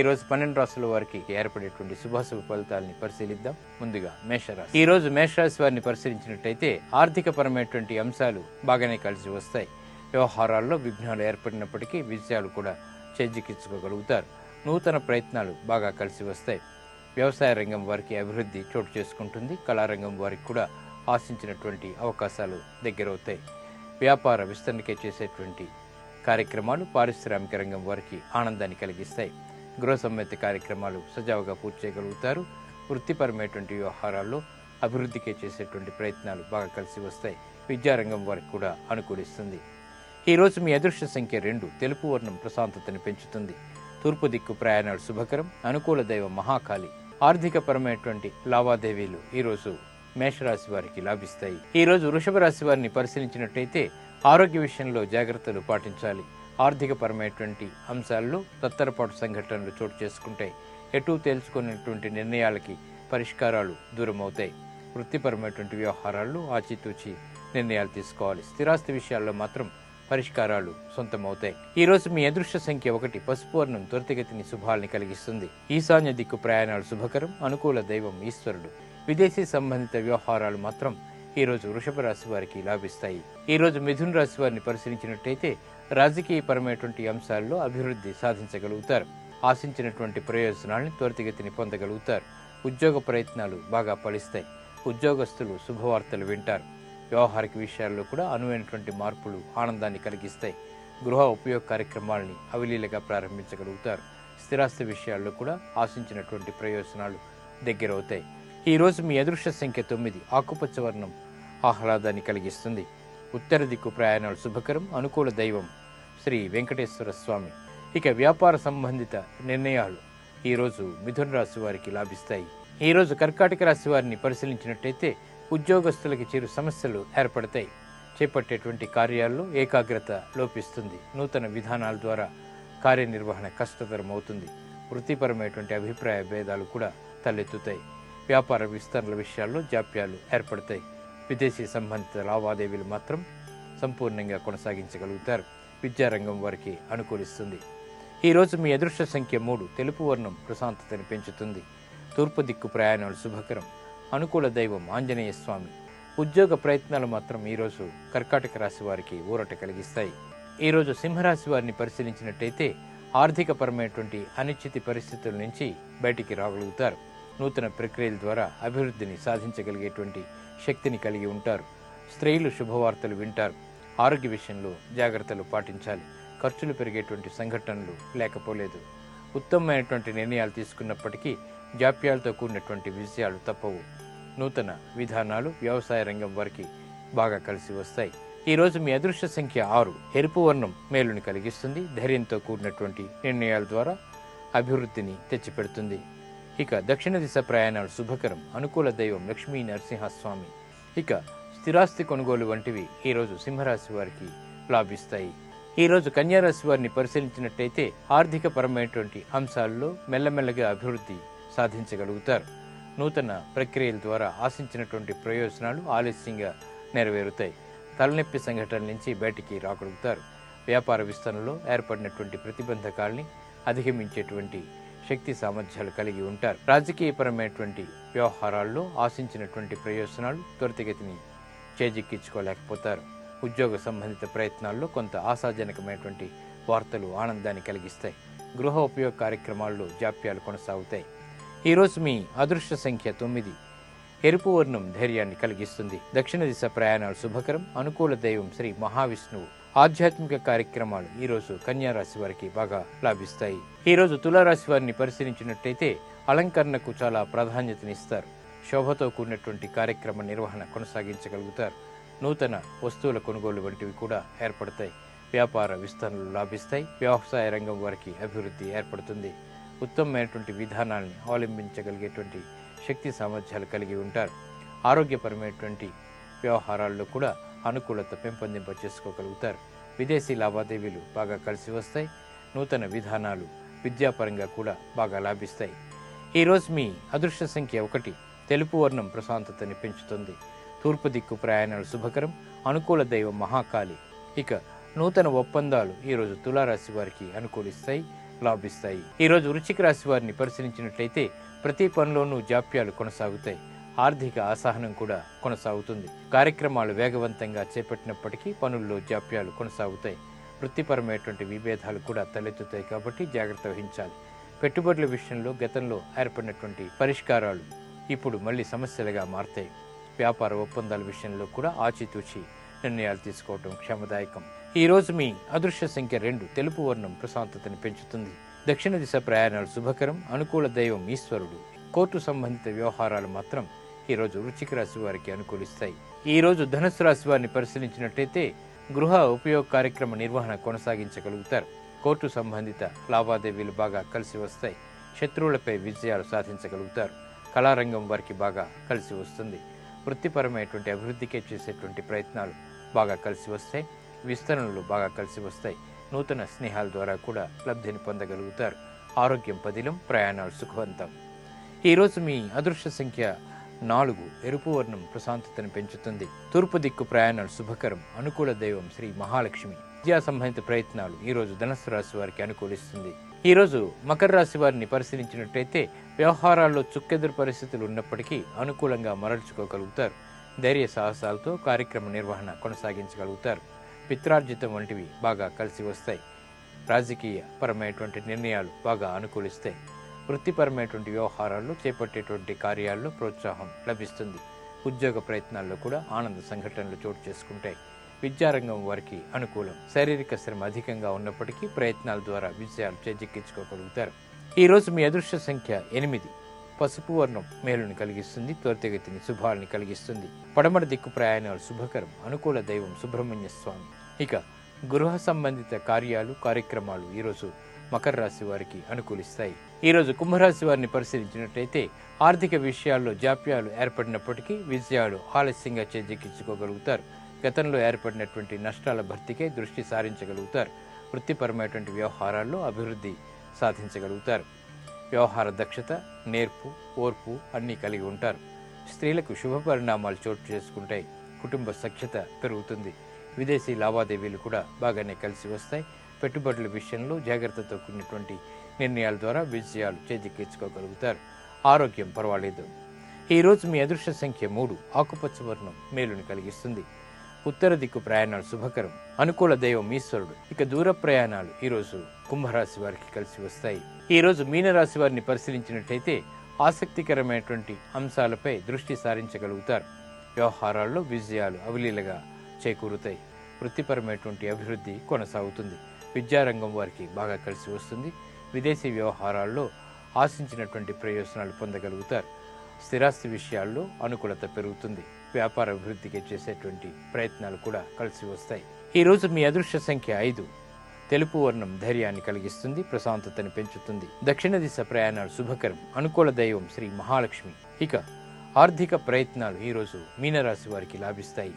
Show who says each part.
Speaker 1: ఈరోజు పన్నెండు రాసుల వారికి ఏర్పడేటువంటి శుభాశుభ ఫలితాలని పరిశీలిద్దాం. ముందుగా మేషరాశి. ఈ రోజు మేషరాశి వారిని పరిశీలించినట్టయితే ఆర్థిక పరమైనటువంటి అంశాలు బాగానే కలిసి వస్తాయి. వ్యవహారాల్లో విఘ్నాలు ఏర్పడినప్పటికీ విజయాలు కూడా చేజిక్కించుకోగలుగుతారు. నూతన ప్రయత్నాలు బాగా కలిసి వస్తాయి. వ్యవసాయ రంగం వారికి అభివృద్ధి చోటు చేసుకుంటుంది. కళారంగం వారికి కూడా ఆశించినటువంటి అవకాశాలు దగ్గరవుతాయి. వ్యాపార విస్తరణకే చేసేటువంటి కార్యక్రమాలు పారిశ్రామిక రంగం వారికి ఆనందాన్ని కలిగిస్తాయి. గృహ సమ్మతి కార్యక్రమాలు సజావుగా పూర్తి చేయగలుగుతారు. వృత్తిపరమైనటువంటి వ్యవహారాల్లో అభివృద్ధికే చేసేటువంటి ప్రయత్నాలు బాగా కలిసి వస్తాయి. విద్యారంగం వారికి కూడా అనుకూలిస్తుంది. ఈ రోజు మీ అదృష్ట సంఖ్య రెండు తెలుపు వర్ణం ప్రశాంతతని పెంచుతుంది. తూర్పు దిక్కు ప్రయాణాలు శుభకరం అనుకూల దైవ మహాకాళి ఆర్థికపరమైనటువంటి లావాదేవీలు ఈరోజు మేషరాశి వారికి లాభిస్తాయి. ఈ రోజు వృషభ రాశి వారిని పరిశీలించినట్టయితే ఆరోగ్య విషయంలో జాగ్రత్తలు పాటించాలి. ఆర్థికపరమైనటువంటి అంశాల్లో తత్తరపాటు సంఘటనలు చోటు చేసుకుంటాయి. ఎటు తేల్చుకున్నటువంటి నిర్ణయాలకి పరిష్కారాలు దూరం అవుతాయి వృత్తిపరమైనటువంటి వ్యవహారాల్లో ఆచితూచి నిర్ణయాలు తీసుకోవాలి. స్థిరాస్తి విషయాల్లో మాత్రం పరిష్కారాలు సొంతమవుతాయి. ఈరోజు మీ అదృష్ట సంఖ్య ఒకటి పసుపు వర్ణం త్వరితగతిని శుభాల్ని కలిగిస్తుంది. ఈశాన్య దిక్కు ప్రయాణాలు శుభకరం అనుకూల దైవం ఈశ్వరుడు. విదేశీ సంబంధిత వ్యవహారాలు మాత్రం ఈరోజు వృషభ రాశి వారికి లాభిస్తాయి. ఈరోజు మిథున్ మిథున రాశి వారిని పరిశీలించినట్టయితే రాజకీయ పరమైనటువంటి అంశాల్లో అభివృద్ధి సాధించగలుగుతారు. ఆశించినటువంటి ప్రయోజనాల్ని త్వరితగతిని పొందగలుగుతారు. ఉద్యోగ ప్రయత్నాలు బాగా ఫలిస్తాయి. ఉద్యోగస్తులు శుభవార్తలు వింటారు. వ్యవహారిక విషయాల్లో కూడా అనువైనటువంటి మార్పులు ఆనందాన్ని కలిగిస్తాయి. గృహ ఉపయోగ కార్యక్రమాలని అవలీలగా ప్రారంభించగలుగుతారు. స్థిరాస్తి విషయాల్లో కూడా ఆశించినటువంటి ప్రయోజనాలు దగ్గరవుతాయి. ఈ రోజు మీ అదృష్ట సంఖ్య తొమ్మిది. ఆకుపచ్చ వర్ణం ఆహ్లాదాన్ని కలిగిస్తుంది. ఉత్తర దిక్కు ప్రయాణాలు శుభకరం అనుకూల దైవం శ్రీ వెంకటేశ్వర స్వామి. ఇక వ్యాపార సంబంధిత నిర్ణయాలు ఈరోజు మిథున రాశి వారికి లాభిస్తాయి. ఈరోజు కర్కాటక రాశి వారిని పరిశీలించినట్టయితే ఉద్యోగస్తులకి చిరు సమస్యలు ఏర్పడతాయి. చేపట్టేటువంటి కార్యాల్లో ఏకాగ్రత లోపిస్తుంది. నూతన విధానాల ద్వారా కార్యనిర్వహణ కష్టతరం అవుతుంది వృత్తిపరమైనటువంటి అభిప్రాయ భేదాలు కూడా తలెత్తుతాయి. వ్యాపార విస్తరణల విషయాల్లో జాప్యాలు ఏర్పడతాయి. విదేశీ సంబంధిత లావాదేవీలు మాత్రం సంపూర్ణంగా కొనసాగించగలుగుతారు. విద్యారంగం వారికి అనుకూలిస్తుంది. ఈ రోజు మీ అదృష్ట సంఖ్య మూడు తెలుపు వర్ణం ప్రశాంతతను పెంచుతుంది. తూర్పు దిక్కు ప్రయాణాలు శుభకరం. అనుకూల దైవం ఆంజనేయ స్వామి. ఉద్యోగ ప్రయత్నాలు మాత్రం ఈరోజు కర్కాటక రాశి వారికి ఊరట కలిగిస్తాయి. ఈరోజు సింహరాశి వారిని పరిశీలించినట్టయితే ఆర్థిక పరమైనటువంటి అనిశ్చితి పరిస్థితుల నుంచి బయటికి రాగలుగుతారు. నూతన ప్రక్రియల ద్వారా అభివృద్ధిని సాధించగలిగేటువంటి శక్తిని కలిగి ఉంటారు. స్త్రీలు శుభవార్తలు వింటారు. ఆరోగ్య విషయంలో జాగ్రత్తలు పాటించాలి. ఖర్చులు పెరిగేటువంటి సంఘటనలు లేకపోలేదు. ఉత్తమమైనటువంటి నిర్ణయాలు తీసుకున్నప్పటికీ జాప్యాలతో కూడినటువంటి విజయాలు తప్పవు. నూతన విధానాలు వ్యవసాయ రంగం వారికి బాగా కలిసి వస్తాయి. ఈ రోజు మీ అదృష్ట సంఖ్య ఆరు. ఎరుపు వర్ణం మేలుని కలిగిస్తుంది. ధైర్యంతో కూడినటువంటి నిర్ణయాల ద్వారా అభివృద్ధిని తెచ్చిపెడుతుంది. ఇక దక్షిణ దిశ ప్రయాణాలు శుభకరం. అనుకూల దైవం లక్ష్మీ నరసింహస్వామి. ఇక స్థిరాస్తి కొనుగోలు వంటివి ఈరోజు సింహరాశి వారికి లాభిస్తాయి. ఈ రోజు కన్యారాశి వారిని పరిశీలించినట్టయితే ఆర్థిక పరమైనటువంటి అంశాల్లో మెల్లమెల్లగా అభివృద్ధి సాధించగలుగుతారు. నూతన ప్రక్రియల ద్వారా ఆశించినటువంటి ప్రయోజనాలు ఆలస్యంగా నెరవేరుతాయి. తలనొప్పి సంఘటనల నుంచి బయటికి రాగలుగుతారు. వ్యాపార విస్తరణలో ఏర్పడినటువంటి ప్రతిబంధకాల్ని అధిగమించేటువంటి శక్తి సామర్థ్యాలు కలిగి ఉంటారు. రాజకీయపరమైనటువంటి వ్యవహారాల్లో ఆశించినటువంటి ప్రయోజనాలు త్వరితగతిని చేజిక్కించుకోలేకపోతారు. ఉద్యోగ సంబంధిత ప్రయత్నాల్లో కొంత ఆశాజనకమైనటువంటి వార్తలు ఆనందాన్ని కలిగిస్తాయి. గృహ ఉపయోగ కార్యక్రమాల్లో జాప్యాలు కొనసాగుతాయి. ఈరోజు మీ అదృష్ట సంఖ్య తొమ్మిది. ఎరుపు వర్ణం ధైర్యాన్ని కలిగిస్తుంది. దక్షిణ దిశ ప్రయాణాలు శుభకరం. అనుకూల దైవం శ్రీ మహావిష్ణువు. ఆధ్యాత్మిక కార్యక్రమాలు ఈరోజు కన్యారాశి కన్యా రాశి వారికి బాగా లాభిస్తాయి. ఈరోజు తులారాశి వారిని పరిశీలించినట్టయితే అలంకరణకు చాలా ప్రాధాన్యతనిస్తారు. శోభతో కూడినటువంటి కార్యక్రమ నిర్వహణ కొనసాగించగలుగుతారు. నూతన వస్తువుల కొనుగోలు వంటివి కూడా ఏర్పడతాయి. వ్యాపార విస్తరణలు లాభిస్తాయి. వ్యవసాయ రంగం వారికి అభివృద్ధి ఏర్పడుతుంది. ఉత్తమమైనటువంటి విధానాల్ని అవలంబించగలిగేటువంటి శక్తి సామర్థ్యాలు కలిగి ఉంటారు. ఆరోగ్యపరమైనటువంటి వ్యవహారాల్లో కూడా అనుకూలత పెంపొందింప చేసుకోగలుగుతారు. విదేశీ లావాదేవీలు బాగా కలిసి వస్తాయి. నూతన విధానాలు విద్యాపరంగా కూడా బాగా లాభిస్తాయి. ఈరోజు మీ అదృష్ట సంఖ్య ఒకటి. తెలుపు వర్ణం ప్రశాంతతని పెంచుతుంది. తూర్పు దిక్కు ప్రయాణాలు శుభకరం. అనుకూల దైవం మహాకాళి. ఇక నూతన ఒప్పందాలు ఈరోజు తులారాశి వారికి అనుకూలిస్తాయి లాభిస్తాయి. ఈ రోజు వృశ్చిక రాశి వారిని పరిశీలించినట్లయితే ప్రతి పనిలోనూ జాప్యాలు కొనసాగుతాయి. ఆర్థిక అసహనం కూడా కొనసాగుతుంది. కార్యక్రమాలు వేగవంతంగా చేపట్టినప్పటికీ పనుల్లో జాప్యాలు కొనసాగుతాయి. వృత్తిపరమైనటువంటి విభేదాలు కూడా తలెత్తుతాయి కాబట్టి జాగ్రత్త వహించాలి. పెట్టుబడుల విషయంలో గతంలో ఏర్పడినటువంటి పరిష్కారాలు ఇప్పుడు మళ్ళీ సమస్యలుగా మారతాయి. వ్యాపార ఒప్పందాల విషయంలో కూడా ఆచితూచి నిర్ణయాలు తీసుకోవటం క్షమదాయకం. ఈ రోజు మీ అదృశ్య సంఖ్య రెండు తెలుపు వర్ణం ప్రశాంతతని పెంచుతుంది. దక్షిణ దిశ ప్రయాణాలు శుభకరం. అనుకూల దైవం ఈశ్వరుడు. కోర్టు సంబంధిత వ్యవహారాలు మాత్రం ఈ రోజు రాశి వారికి అనుకూలిస్తాయి. ఈ రోజు ధనుసు రాశి వారిని పరిశీలించినట్లయితే గృహ ఉపయోగ కార్యక్రమ నిర్వహణ కొనసాగించగలుగుతారు. కోర్టు సంబంధిత లావాదేవీలు బాగా కలిసి వస్తాయి. శత్రువులపై విజయాలు సాధించగలుగుతారు. కళారంగం వారికి బాగా కలిసి వస్తుంది. వృత్తిపరమైనటువంటి అభివృద్ధికే చేసేటువంటి ప్రయత్నాలు బాగా కలిసి వస్తాయి. విస్తరణలు బాగా కలిసి వస్తాయి. నూతన స్నేహాల ద్వారా కూడా లబ్ధిని పొందగలుగుతారు. ఆరోగ్యం పదిలం ప్రయాణాలు సుఖవంతం. ఈరోజు మీ అదృష్ట సంఖ్య నాలుగు ఎరుపు వర్ణం ప్రశాంతతను పెంచుతుంది. తూర్పు దిక్కు ప్రయాణాలు శుభకరం. అనుకూల దైవం శ్రీ మహాలక్ష్మి. విద్యా సంబంధిత ప్రయత్నాలు ఈ రోజు ధనస్సు రాశి వారికి అనుకూలిస్తుంది. ఈ రోజు మకర రాశి వారిని పరిశీలించినట్టయితే వ్యవహారాల్లో చుక్కెదురు పరిస్థితులు ఉన్నప్పటికీ అనుకూలంగా మరల్చుకోగలుగుతారు. ధైర్య సాహసాలతో కార్యక్రమ నిర్వహణ కొనసాగించగలుగుతారు. పిత్రార్జితం వంటివి బాగా కలిసి వస్తాయి. రాజకీయ పరమైనటువంటి నిర్ణయాలు బాగా అనుకూలిస్తాయి. వృత్తిపరమైనటువంటి వ్యవహారాల్లో చేపట్టేటువంటి కార్యాల్లో ప్రోత్సాహం లభిస్తుంది. ఉద్యోగ ప్రయత్నాల్లో కూడా ఆనంద సంఘటనలు చోటు చేసుకుంటాయి. విద్యారంగం వారికి అనుకూలం. శారీరక శ్రమ అధికంగా ఉన్నప్పటికీ ప్రయత్నాల ద్వారా విజయాలు చేజిక్కించుకోగలుగుతారు. ఈరోజు మీ అదృశ్య సంఖ్య ఎనిమిది. పసుపు వర్ణం మేలుని కలిగిస్తుంది త్వరితగతిని శుభాలని కలిగిస్తుంది. పడమర దిక్కు ప్రయాణాలు శుభకరం అనుకూల దైవం సుబ్రహ్మణ్య స్వామి. ఇక గృహ సంబంధిత కార్యాలు కార్యక్రమాలు ఈరోజు మకర రాశి వారికి అనుకూలిస్తాయి. ఈరోజు కుంభరాశి వారిని పరిశీలించినట్టయితే ఆర్థిక విషయాల్లో జాప్యాలు ఏర్పడినప్పటికీ విజయాలు ఆలస్యంగా చేజిక్కించుకోగలుగుతారు. గతంలో ఏర్పడినటువంటి నష్టాల భర్తీకే దృష్టి సారించగలుగుతారు. వృత్తిపరమైనటువంటి వ్యవహారాల్లో అభివృద్ధి సాధించగలుగుతారు. వ్యవహార దక్షత నేర్పు ఓర్పు అన్నీ కలిగి ఉంటారు. స్త్రీలకు శుభ పరిణామాలు చోటు చేసుకుంటాయి. కుటుంబ సఖ్యత పెరుగుతుంది. విదేశీ లావాదేవీలు కూడా బాగానే కలిసి వస్తాయి. పెట్టుబడుల విషయంలో జాగ్రత్తతో కూడినటువంటి నిర్ణయాల ద్వారా విజయాలు చేజిక్కించుకోగలుగుతారు. ఆరోగ్యం పర్వాలేదు. ఈ రోజు మీ అదృష్ట సంఖ్య మూడు. ఆకుపచ్చ వర్ణం మేలుని కలిగిస్తుంది. ఉత్తర దిక్కు ప్రయాణాలు శుభకరం. అనుకూల దైవం ఈశ్వరుడు. ఇక దూర ప్రయాణాలు ఈ రోజు కుంభరాశి వారికి కలిసి వస్తాయి. ఈ రోజు మీనరాశి వారిని పరిశీలించినట్టయితే ఆసక్తికరమైనటువంటి అంశాలపై దృష్టి సారించగలుగుతారు. వ్యవహారాల్లో విజయాలు అవలీలగా చేకూరుతాయి. వృత్తిపరమైనటువంటి అభివృద్ధి కొనసాగుతుంది. విద్యారంగం వారికి బాగా కలిసి వస్తుంది. విదేశీ వ్యవహారాల్లో ఆశించినటువంటి ప్రయోజనాలు పొందగలుగుతారు. స్థిరాస్తి విషయాల్లో అనుకూలత పెరుగుతుంది. వ్యాపార అభివృద్ధికి చేసేటువంటి ప్రయత్నాలు కూడా కలిసి వస్తాయి. ఈరోజు మీ అదృశ్య సంఖ్య ఐదు. తెలుపు వర్ణం ధైర్యాన్ని కలిగిస్తుంది ప్రశాంతతను పెంచుతుంది. దక్షిణ దిశ ప్రయాణాలు శుభకరం. అనుకూల దైవం శ్రీ మహాలక్ష్మి. ఇక ఆర్థిక ప్రయత్నాలు ఈరోజు మీనరాశి వారికి లాభిస్తాయి.